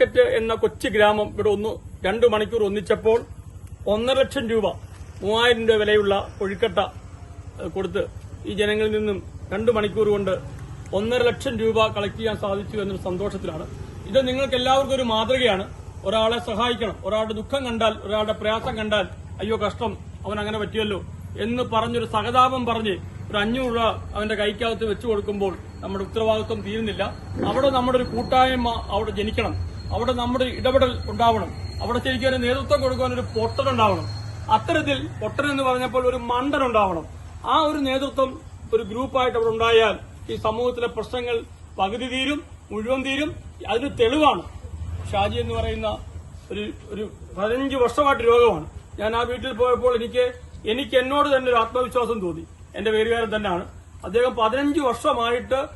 Market എന്ന കൊച്ചു ഗ്രാമം ഇവിടെ ഒന്ന് രണ്ടു മണിക്കൂർ ഒന്നിച്ചപ്പോൾ ഒന്നര ലക്ഷം രൂപ മൂവായിരം രൂപ വിലയുള്ള കൊഴുക്കട്ട കൊടുത്ത് ഈ ജനങ്ങളിൽ നിന്നും രണ്ടു മണിക്കൂർ കൊണ്ട് ഒന്നര ലക്ഷം രൂപ കളക്ട് ചെയ്യാൻ സാധിച്ചു എന്നൊരു സന്തോഷത്തിലാണ്. ഇത് നിങ്ങൾക്ക് എല്ലാവർക്കും ഒരു മാതൃകയാണ്. ഒരാളെ സഹായിക്കണം. ഒരാളുടെ ദുഃഖം കണ്ടാൽ ഒരാളുടെ പ്രയാസം കണ്ടാൽ അയ്യോ കഷ്ടം അവൻ അങ്ങനെ പറ്റിയല്ലോ എന്ന് പറഞ്ഞൊരു സഹതാപം പറഞ്ഞ് ഒരു അഞ്ഞൂറ് രൂപ അവന്റെ കൈക്കകത്ത് വെച്ചു കൊടുക്കുമ്പോൾ നമ്മുടെ ഉത്തരവാദിത്വം തീരുന്നില്ല. അവിടെ നമ്മുടെ ഒരു കൂട്ടായ്മ അവിടെ ജനിക്കണം. അവിടെ നമ്മുടെ ഇടപെടൽ ഉണ്ടാവണം. അവിടെ ശരിക്കും നേതൃത്വം കൊടുക്കാൻ ഒരു പൊട്ടൻ ഉണ്ടാവണം. അത്തരത്തിൽ പൊട്ടൻ എന്ന് പറഞ്ഞപ്പോൾ ഒരു മണ്ടൻ ഉണ്ടാവണം. ആ ഒരു നേതൃത്വം ഒരു ഗ്രൂപ്പായിട്ട് അവിടെ ഉണ്ടായാൽ ഈ സമൂഹത്തിലെ പ്രശ്നങ്ങൾ പകുതി തീരും മുഴുവൻ തീരും. അതിന് തെളിവാണ്. ഷാജി എന്ന് പറയുന്ന ഒരു ഒരു പതിനഞ്ച് വർഷമായിട്ട് രോഗമാണ്. ഞാൻ ആ വീട്ടിൽ പോയപ്പോൾ എനിക്ക് എനിക്ക് എന്നോട് തന്നെ ഒരു ആത്മവിശ്വാസം തോന്നി. എന്റെ പേരുകാരൻ തന്നെയാണ്. അദ്ദേഹം പതിനഞ്ച് വർഷമായിട്ട്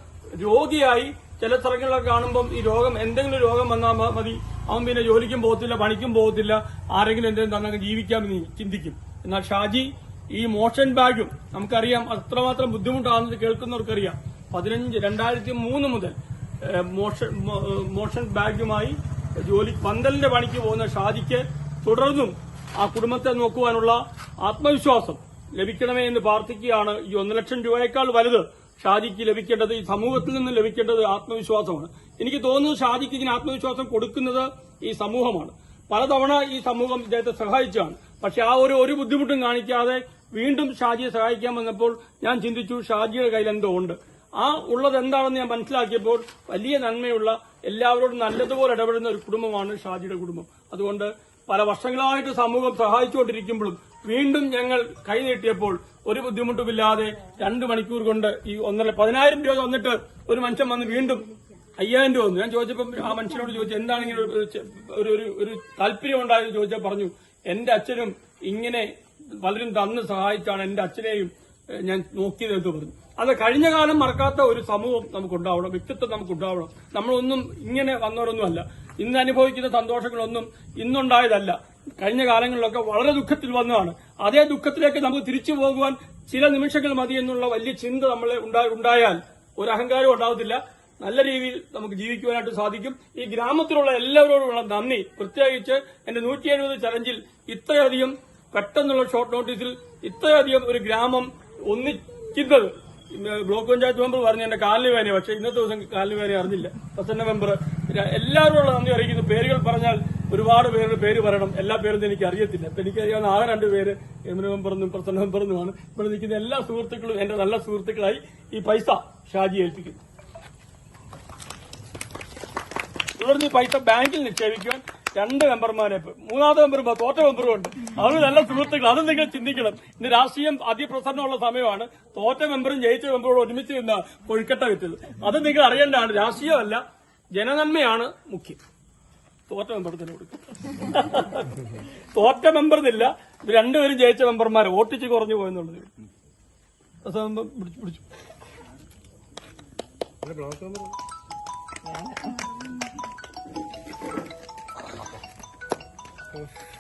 രോഗിയായി ചില സ്ഥലങ്ങളിലൊക്കെ കാണുമ്പം ഈ രോഗം എന്തെങ്കിലും രോഗം വന്നാൽ മതി. അവൻ പിന്നെ ജോലിക്കും പോകത്തില്ല പണിക്കും പോകത്തില്ല. ആരെങ്കിലും എന്തെങ്കിലും തന്നെ ജീവിക്കാമെന്ന് ചിന്തിക്കും. എന്നാൽ ഷാജി ഈ മോഷൻ ബാഗും നമുക്കറിയാം അത്രമാത്രം ബുദ്ധിമുട്ടാണെന്ന് കേൾക്കുന്നവർക്കറിയാം. പതിനഞ്ച് രണ്ടായിരത്തി മൂന്ന് മുതൽ മോഷൻ മോഷൻ ബാഗുമായി ജോലി പന്തലിന്റെ പണിക്ക് പോകുന്ന ഷാജിക്ക് തുടർന്നും ആ കുടുംബത്തെ നോക്കുവാനുള്ള ആത്മവിശ്വാസം ലഭിക്കണമേ എന്ന് പ്രാർത്ഥിക്കുകയാണ്. ഈ ഒന്നു ലക്ഷം രൂപയേക്കാൾ വലുത് ഷാജിക്ക് ലഭിക്കേണ്ടത് ഈ സമൂഹത്തിൽ നിന്ന് ലഭിക്കേണ്ടത് ആത്മവിശ്വാസമാണ്. എനിക്ക് തോന്നുന്നു ഷാജിക്ക് ഇതിന് ആത്മവിശ്വാസം കൊടുക്കുന്നത് ഈ സമൂഹമാണ്. പലതവണ ഈ സമൂഹം ഇദ്ദേഹത്തെ സഹായിച്ചാണ് പക്ഷെ ആ ഒരു ഒരു ബുദ്ധിമുട്ടും കാണിക്കാതെ വീണ്ടും ഷാജിയെ സഹായിക്കാൻ വന്നപ്പോൾ ഞാൻ ചിന്തിച്ചു ഷാജിയുടെ കയ്യിൽ എന്തോ ഉണ്ട്. ആ ഉള്ളത് എന്താണെന്ന് ഞാൻ മനസ്സിലാക്കിയപ്പോൾ വലിയ നന്മയുള്ള എല്ലാവരോടും നല്ലതുപോലെ ഇടപെടുന്ന ഒരു കുടുംബമാണ് ഷാജിയുടെ കുടുംബം. അതുകൊണ്ട് പല വർഷങ്ങളായിട്ട് സമൂഹം സഹായിച്ചുകൊണ്ടിരിക്കുമ്പോഴും വീണ്ടും ഞങ്ങൾ കൈനീട്ടിയപ്പോൾ ഒരു ബുദ്ധിമുട്ടുമില്ലാതെ രണ്ട് മണിക്കൂർ കൊണ്ട് ഈ ഒന്നര പതിനായിരം രൂപ വന്നിട്ട് ഒരു മനുഷ്യൻ വന്ന് വീണ്ടും അയ്യായിരം രൂപ വന്നു ഞാൻ ചോദിച്ചപ്പോൾ ആ മനുഷ്യനോട് ചോദിച്ചു എന്താണെങ്കിലും ഒരു- ഒരു ഒരു താല്പര്യം ഉണ്ടായെന്ന് ചോദിച്ചാൽ പറഞ്ഞു എന്റെ അച്ഛനും ഇങ്ങനെ പലരും തന്ന് സഹായിച്ചാണ് എന്റെ അച്ഛനെയും ഞാൻ നോക്കിയത് എന്ന് പറഞ്ഞു. അത് കഴിഞ്ഞ കാലം മറക്കാത്ത ഒരു സമൂഹം നമുക്കുണ്ടാവണം വ്യക്തിത്വം നമുക്കുണ്ടാവണം. നമ്മളൊന്നും ഇങ്ങനെ വന്നവരൊന്നുമല്ല. ഇന്ന് അനുഭവിക്കുന്ന സന്തോഷങ്ങളൊന്നും ഇന്നുണ്ടായതല്ല. കഴിഞ്ഞ കാലങ്ങളിലൊക്കെ വളരെ ദുഃഖത്തിൽ വന്നതാണ്. അതേ ദുഃഖത്തിലേക്ക് നമുക്ക് തിരിച്ചു പോകുവാൻ ചില നിമിഷങ്ങൾ മതി എന്നുള്ള വലിയ ചിന്ത നമ്മൾ ഉണ്ടാ- ഉണ്ടായാൽ ഒരു അഹങ്കാരം ഉണ്ടാവത്തില്ല. നല്ല രീതിയിൽ നമുക്ക് ജീവിക്കുവാനായിട്ട് സാധിക്കും. ഈ ഗ്രാമത്തിലുള്ള എല്ലാവരോടുമുള്ള നന്ദി. പ്രത്യേകിച്ച് എന്റെ നൂറ്റി എഴുപത് ചലഞ്ചിൽ ഇത്രയധികം പെട്ടെന്നുള്ള ഷോർട്ട് നോട്ടീസിൽ ഇത്രയധികം ഒരു ഗ്രാമം ഒന്നിക്കുന്നത്. ബ്ലോക്ക് പഞ്ചായത്ത് മെമ്പർ പറഞ്ഞു എന്റെ കാലിന് വേന പക്ഷെ ഇന്നത്തെ ദിവസം കാലിന് വേന അറിഞ്ഞില്ല. പ്രസന്ന മെമ്പർ എല്ലാവരോടുള്ള നന്ദി അറിയിക്കുന്നു. പേരുകൾ പറഞ്ഞാൽ ഒരുപാട് പേരുടെ പേര് പറയണം. എല്ലാ പേരും എനിക്ക് അറിയത്തില്ല. എനിക്ക് എനിക്കറിയാവുന്ന ആകെ രണ്ട് പേര് എമിന പ്രസന്ന മെമ്പറെന്നുമാണ്. ഇവിടെ നിൽക്കുന്ന എല്ലാ സുഹൃത്തുക്കളും എന്റെ നല്ല സുഹൃത്തുക്കളായി ഈ പൈസ ഷാജി ഏൽപ്പിക്കുന്നു. തുടർന്ന് പൈസ ബാങ്കിൽ നിക്ഷേപിക്കുവാൻ രണ്ട് മെമ്പർമാരെ മൂന്നാമത്തെ മെമ്പർ തോറ്റ മെമ്പറും ഉണ്ട്. അവർ നല്ല സുഹൃത്തുക്കൾ അത് നിങ്ങൾ ചിന്തിക്കണം. ഇന്ന് രാഷ്ട്രീയം അതിപ്രസന്നമുള്ള സമയമാണ്. തോറ്റ മെമ്പറും ജയിച്ച മെമ്പറും ഒരുമിച്ച് നിന്ന കൊഴുക്കട്ട വിറ്റത്. അത് നിങ്ങൾ അറിയേണ്ടതാണ്. രാഷ്ട്രീയമല്ല ജനനന്മയാണ് മുഖ്യം. തോറ്റ മെമ്പർ തന്നെ കൊടുക്കും. തോറ്റ മെമ്പർ എന്നില്ല. രണ്ടുപേരും ജയിച്ച മെമ്പർമാരെ ഓട്ടിച്ച് കുറഞ്ഞു പോയെന്നുള്ളത്. പിടിച്ചു പിടിച്ചു. cool.